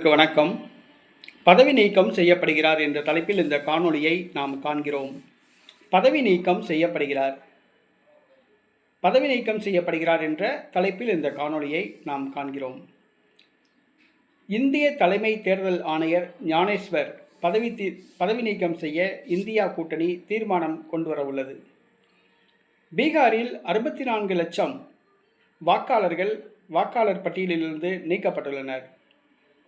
வணக்கம். பதவி நீக்கம் செய்யப்படுகிறார் என்ற தலைப்பில் இந்த காணொளியை நாம் காண்கிறோம். பதவி நீக்கம் செய்யப்படுகிறார். பதவி நீக்கம் செய்யப்படுகிறார் என்ற தலைப்பில் இந்த காணொளியை நாம் காண்கிறோம். இந்திய தலைமை தேர்தல் ஆணையர் ஞானேஸ்வர் பதவி தீ பதவி நீக்கம் செய்ய இந்தியா கூட்டணி தீர்மானம் கொண்டு வர உள்ளது பீகாரில் அறுபத்தி நான்கு லட்சம் வாக்காளர்கள் வாக்காளர் பட்டியலிலிருந்து நீக்கப்பட்டுள்ளனர்.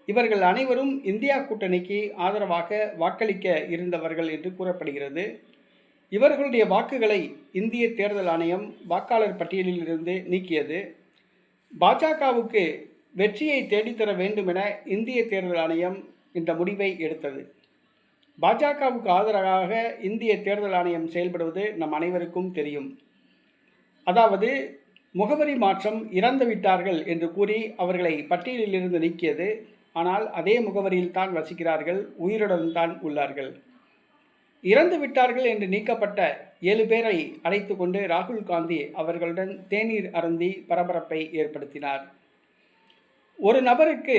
இவர்கள் அனைவரும் இந்தியா கூட்டணிக்கு ஆதரவாக வாக்களிக்க இருந்தவர்கள் என்று கூறப்படுகிறது. இவர்களுடைய வாக்குகளை இந்திய தேர்தல் ஆணையம் வாக்காளர் பட்டியலிலிருந்து நீக்கியது. பாஜகவுக்கு வெற்றியை தேடித்தர வேண்டும் என இந்திய தேர்தல் ஆணையம் இந்த முடிவை எடுத்தது. பாஜகவுக்கு ஆதரவாக இந்திய தேர்தல் ஆணையம் செயல்படுவது நம் அனைவருக்கும் தெரியும். அதாவது முகவரி மாற்றம் இறந்து விட்டார்கள் என்று கூறி அவர்களை பட்டியலிலிருந்து நீக்கியது. ஆனால் அதே முகவரியில் தான் வசிக்கிறார்கள் உயிருடன் தான் உள்ளார்கள். இறந்து விட்டார்கள் என்று நீக்கப்பட்ட ஏழு பேரை அழைத்து கொண்டு ராகுல் காந்தி அவர்களுடன் தேநீர் அருந்தி பரபரப்பை ஏற்படுத்தினார். ஒரு நபருக்கு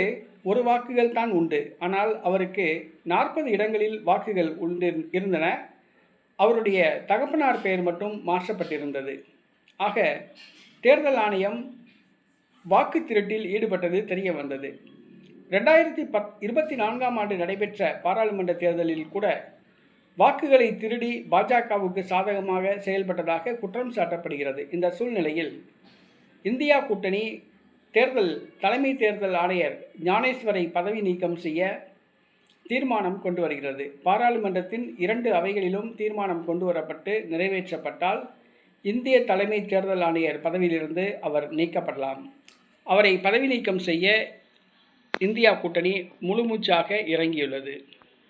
ஒரு வாக்குகள் தான் உண்டு. ஆனால் அவருக்கு நாற்பது இடங்களில் வாக்குகள் உண்டு இருந்தன. அவருடைய தகப்பனார் பெயர் மட்டும் மாற்றப்பட்டிருந்தது. ஆக தேர்தல் ஆணையம் வாக்கு திருட்டில் ஈடுபட்டது தெரிய வந்தது. ரெண்டாயிரத்தி பத் இருபத்தி நான்காம் ஆண்டு நடைபெற்ற பாராளுமன்ற தேர்தலில் கூட வாக்குகளை திருடி பாஜகவுக்கு சாதகமாக செயல்பட்டதாக குற்றம் சாட்டப்படுகிறது. இந்த சூழ்நிலையில் இந்தியா கூட்டணி தேர்தல் தலைமை தேர்தல் ஆணையர் ஞானேஸ்வரை பதவி நீக்கம் செய்ய தீர்மானம் கொண்டு வருகிறது. பாராளுமன்றத்தின் இரண்டு அவைகளிலும் தீர்மானம் கொண்டு வரப்பட்டு நிறைவேற்றப்பட்டால் இந்திய தலைமை தேர்தல் ஆணையர் பதவியிலிருந்து அவர் நீக்கப்படலாம். அவரை பதவி நீக்கம் செய்ய இந்தியா கூட்டணி முழுமூச்சாக இறங்கியுள்ளது.